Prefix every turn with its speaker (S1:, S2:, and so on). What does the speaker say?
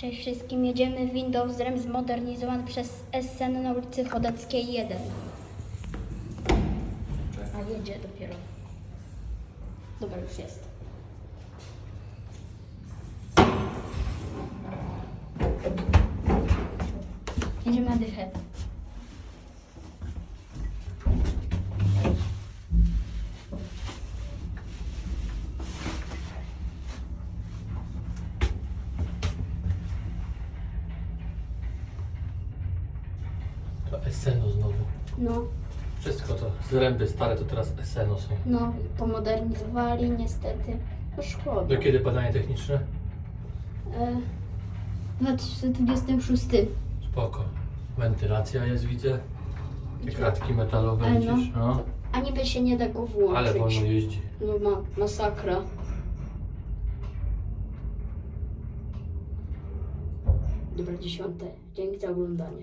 S1: Cześć wszystkim, jedziemy Windows REM zmodernizowany przez SN na ulicy Chodeckiej 1. A jedzie dopiero. Dobra, już jest. Jedziemy na dychę.
S2: To Esseno znowu.
S1: No,
S2: Wszystko to zręby stare to teraz Esseno są.
S1: no, pomodernizowali niestety. To szkoda.
S2: Do kiedy badanie techniczne?
S1: E, 2026.
S2: Spoko. Wentylacja jest, widzę. Te kratki metalowe
S1: Ale no.
S2: widzisz? No.
S1: A niby się nie da go włączyć.
S2: Ale wolno jeździ.
S1: No ma, masakra. Dobra, dziesiąte. Dzięki za oglądanie.